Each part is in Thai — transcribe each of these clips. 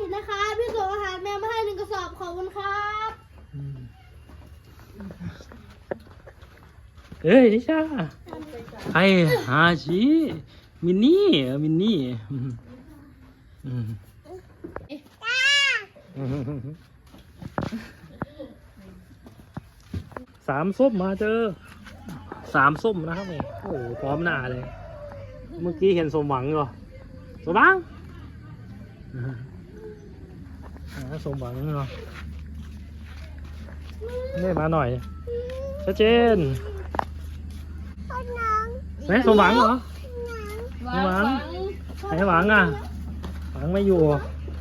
ผิดนะคะ พี่ส่งอาหารแมวมาให้หนึ่งกระสอบขอบคุณครับเอ้ยนิชาไอฮาชิมินนี่มินนี่สามส้มมาเจอ สามส้มนะครับเนี่โอ้พร้อมหน้าเลย เมื่อกี้เห็นสมหวังเหรอสมหวัง อ่าสมหวังเหรอนี่มาหน่อยชัดเจนไหนสมหวังเหรอหวังไหนหวังอะ หวังไม่อยู่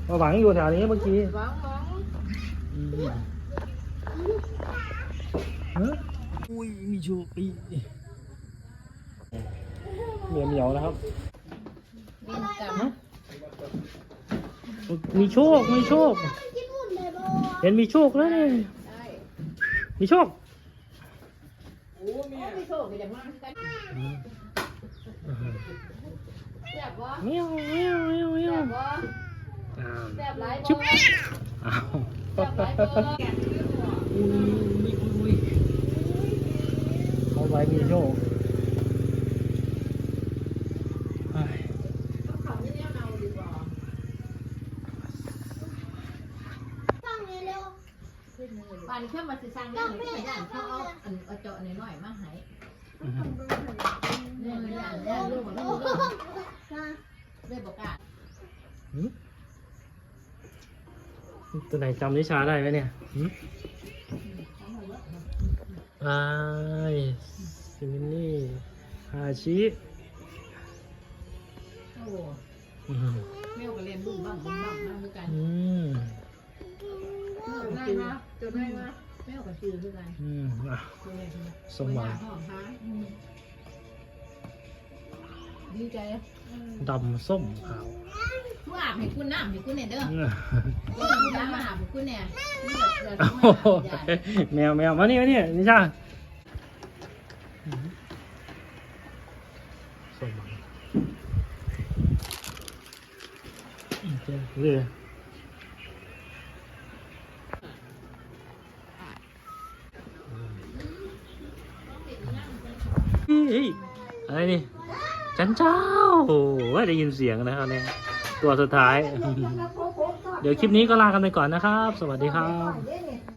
มาหวังอยู่แถวนี้เมื่อกี้หวังหวังอืมเฮ้ยอุ้ยมีชูปีเหนียวเหนียวนะครับบินกลับ มีโชค มีโชคกินหุ่นเลยบอเห็นมีโชคแล้วนี่ได้มีโชคโอ้แม่ไม่โชคก็อย่างนั้นกันแซ่บบ่เมียวเมียวเมียวเมียแซ่วบบ่อ้าวแซ่บหลายบ่ชุบแซ่บอ้าวหลายบ่อุ้ยอุ้ยอุ้ยเขาไว้มีโชคเฮ้ย เขาไม่ได้เอาดีบ่ ฟังเลยเร็ว ป่านเข้ามาสิสั่งได้เลยย่านเขาเอาอันเอาเจาะน้อยๆมาให้เนี่ยย่านย่านลูกบ่ลูกเลยบ่กล้าหืมตัวไหนจำนิชาได้ไหมเนี่ยหืมไอซิมินี่ฮาชิโอ้อืมแมวก็เรียนบุ้มบ้างบุ้มบ้างมาคือกัน แมวก็ชื่อคือกันอืมอะตัวใหญ่ขึ้นมาสมหวังห้องฮะดีใจดำส้มขาวผู้อาบให้คุณน้ำให้คุณเนี่ยเด้ออืมคุณน้ำมาอาบให้คุณเนี่ยนี่แบบโอ้โหแมวแมวมานี่มานี่นิชาอืมส้มหวังโอเคเรื่อย เฮ้ยอะไรนี่ฉันเจ้าว่าได้ยินเสียงนะครับเนี่ยตัวสุดท้าย เดี๋ยวคลิปนี้ก็ลากันไปก่อนนะครับ สวัสดีครับ